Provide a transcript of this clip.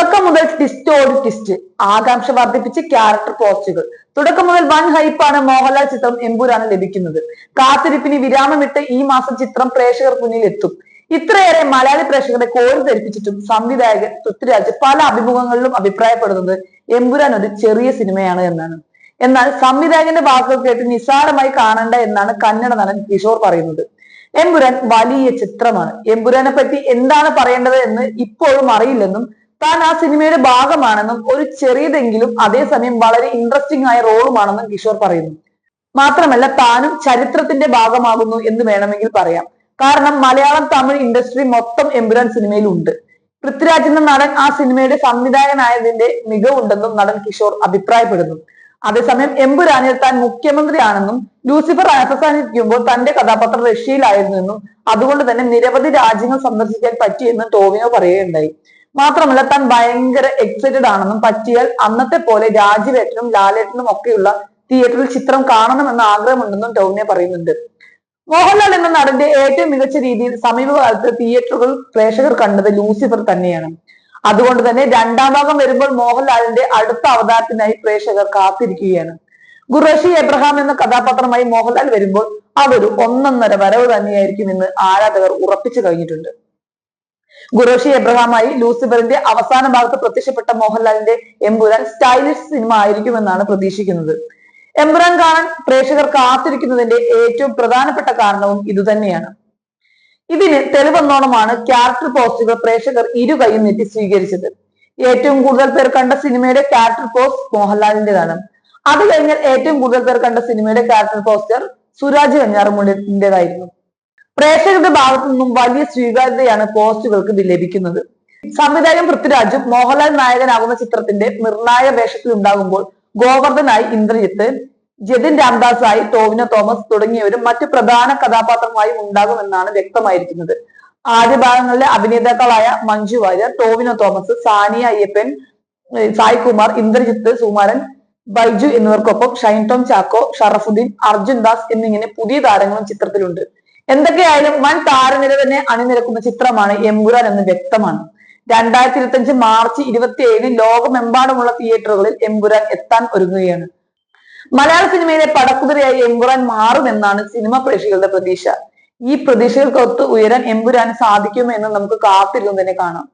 തുടക്കം മുതൽ ട്വിസ്റ്റോട് ട്വിസ്റ്റ് ആകാംക്ഷ വർദ്ധിപ്പിച്ച് ക്യാരക്ടർ പോസ്റ്റുകൾ. തുടക്കം മുതൽ വൺ ഹൈപ്പാണ് മോഹൻലാൽ ചിത്രം എമ്പുരാന് ലഭിക്കുന്നത്. കാത്തിരിപ്പിന് വിരാമമിട്ട് ഈ മാസം ചിത്രം പ്രേക്ഷകർ മുന്നിൽ എത്തും ഇത്രയേറെ മലയാളി പ്രേക്ഷകരെ കോരി ധരിപ്പിച്ചിട്ടും സംവിധായകൻ പൃഥ്വിരാജ് പല അഭിമുഖങ്ങളിലും അഭിപ്രായപ്പെടുന്നത് എമ്പുരാൻ ഒരു ചെറിയ സിനിമയാണ് എന്നാണ്. എന്നാൽ സംവിധായകന്റെ വാക്കുകൾ കേട്ട് നിസ്സാരമായി കാണണ്ട എന്നാണ് കന്നഡ നടൻ കിഷോർ പറയുന്നത്. എമ്പുരാൻ വലിയ ചിത്രമാണ്. എമ്പുരാനെ പറ്റി എന്താണ് പറയേണ്ടത് എന്ന് ഇപ്പോഴും അറിയില്ലെന്നും താൻ ആ സിനിമയുടെ ഭാഗമാണെന്നും ഒരു ചെറിയതെങ്കിലും അതേസമയം വളരെ ഇൻട്രസ്റ്റിംഗ് ആയ റോളുമാണെന്നും കിഷോർ പറയുന്നു. മാത്രമല്ല താനും ചരിത്രത്തിന്റെ ഭാഗമാകുന്നു എന്ന് വേണമെങ്കിൽ പറയാം. കാരണം മലയാളം തമിഴ് ഇൻഡസ്ട്രി മൊത്തം എമ്പുരാൻ സിനിമയിൽ ഉണ്ട് പൃഥ്വിരാജ് എന്ന നടൻ ആ സിനിമയുടെ സംവിധായകനായതിന്റെ മികവുണ്ടെന്നും നടൻ കിഷോർ അഭിപ്രായപ്പെടുന്നു. അതേസമയം എമ്പുരാനിൽ താൻ മുഖ്യമന്ത്രിയാണെന്നും ലൂസിഫർ അവസാനിക്കുമ്പോൾ തന്റെ കഥാപാത്രം റഷ്യയിലായിരുന്നെന്നും അതുകൊണ്ട് തന്നെ നിരവധി രാജ്യങ്ങൾ സന്ദർശിക്കാൻ പറ്റിയെന്നും ടോവിനോ പറയുകയുണ്ടായി. മാത്രമല്ല താൻ ഭയങ്കര എക്സൈറ്റഡ് ആണെന്നും പറ്റിയാൽ അന്നത്തെ പോലെ രാജുവേട്ടനും ലാലേട്ടനും ഒക്കെയുള്ള തിയേറ്ററിൽ ചിത്രം കാണണമെന്ന ആഗ്രഹമുണ്ടെന്നും ടോവിനെ പറയുന്നുണ്ട്. മോഹൻലാൽ എന്ന നടന്റെ ഏറ്റവും മികച്ച രീതിയിൽ സമീപകാലത്ത് തിയേറ്ററുകൾ പ്രേക്ഷകർ കണ്ടത് ലൂസിഫർ തന്നെയാണ്. അതുകൊണ്ട് തന്നെ രണ്ടാം ഭാഗം വരുമ്പോൾ മോഹൻലാലിന്റെ അടുത്ത അവതാരത്തിനായി പ്രേക്ഷകർ കാത്തിരിക്കുകയാണ്. ഖുറേഷി എബ്രഹാം എന്ന കഥാപാത്രമായി മോഹൻലാൽ വരുമ്പോൾ അതൊരു ഒന്നൊന്നര വരവ് തന്നെയായിരിക്കും എന്ന് ആരാധകർ ഉറപ്പിച്ചു കഴിഞ്ഞിട്ടുണ്ട്. ഖുറേഷി എബ്രഹാമായി ലൂസിഫറിന്റെ അവസാന ഭാഗത്ത് പ്രത്യക്ഷപ്പെട്ട മോഹൻലാലിന്റെ എമ്പുരാൻ സ്റ്റൈലിഷ് സിനിമ ആയിരിക്കുമെന്നാണ് പ്രതീക്ഷിക്കുന്നത്. എമ്പുരാൻ കാണാൻ പ്രേക്ഷകർ കാത്തിരിക്കുന്നതിന്റെ ഏറ്റവും പ്രധാനപ്പെട്ട കാരണവും ഇതുതന്നെയാണ്. ഇതിന് തെളിവെന്നോണമാണ് ക്യാരക്ടർ പോസ്റ്റുകൾ പ്രേക്ഷകർ ഇരു കൈയും നീട്ടി സ്വീകരിച്ചത്. ഏറ്റവും കൂടുതൽ പേർ കണ്ട സിനിമയുടെ ക്യാരക്ടർ പോസ്റ്റ് മോഹൻലാലിന്റേതാണ്. അത് കഴിഞ്ഞാൽ ഏറ്റവും കൂടുതൽ പേർ കണ്ട സിനിമയുടെ ക്യാരക്ടർ പോസ്റ്റർ സുരാജ് വെഞ്ഞാറമൂടിന്റേതായിരുന്നു പ്രേക്ഷകരുടെ ഭാഗത്തു നിന്നും വലിയ സ്വീകാര്യതയാണ് പോസ്റ്റുകൾക്ക് ലഭിക്കുന്നത്. സംവിധായകൻ പൃഥ്വിരാജും മോഹൻലാൽ നായകനാകുന്ന ചിത്രത്തിന്റെ നിർണായക വേഷത്തിൽ ഉണ്ടാകുമ്പോൾ ഗോവർദ്ധനായി ഇന്ദ്രജിത്ത് ജതിൻ രാംദാസായി ടോവിനോ തോമസ് തുടങ്ങിയവരും മറ്റു പ്രധാന കഥാപാത്രമായും ഉണ്ടാകുമെന്നാണ് വ്യക്തമായിരിക്കുന്നത്. ആദ്യ ഭാഗങ്ങളിലെ അഭിനേതാക്കളായ മഞ്ജു വാര്യർ ടോവിനോ തോമസ് സാനിയ അയ്യപ്പൻ സായികുമാർ സായ് കുമാർ ഇന്ദ്രജിത്ത് സുമാരൻ ബൈജു എന്നിവർക്കൊപ്പം ഷൈൻ ടോം ചാക്കോ ഷറഫുദ്ദീൻ അർജുൻ ദാസ് എന്നിങ്ങനെ പുതിയ താരങ്ങളും ചിത്രത്തിലുണ്ട്. എന്തൊക്കെയായാലും വൻ താരനിര തന്നെ അണിനിരക്കുന്ന ചിത്രമാണ് എമ്പുരാൻ എന്ന് വ്യക്തമാണ്. രണ്ടായിരത്തി ഇരുപത്തി അഞ്ച് മാർച്ച് ഇരുപത്തി ഏഴിന് ലോകമെമ്പാടുമുള്ള തിയേറ്ററുകളിൽ എമ്പുരാൻ എത്താൻ ഒരുങ്ങുകയാണ്. മലയാള സിനിമയിലെ പടക്കുതിരയായി എമ്പുരാൻ മാറുമെന്നാണ് സിനിമ പ്രേക്ഷകരുടെ പ്രതീക്ഷ. ഈ പ്രതീക്ഷകൾക്കൊത്ത് ഉയരാൻ എമ്പുരാൻ സാധിക്കുമെന്ന് നമുക്ക് കാത്തിരുന്ന് തന്നെ കാണാം.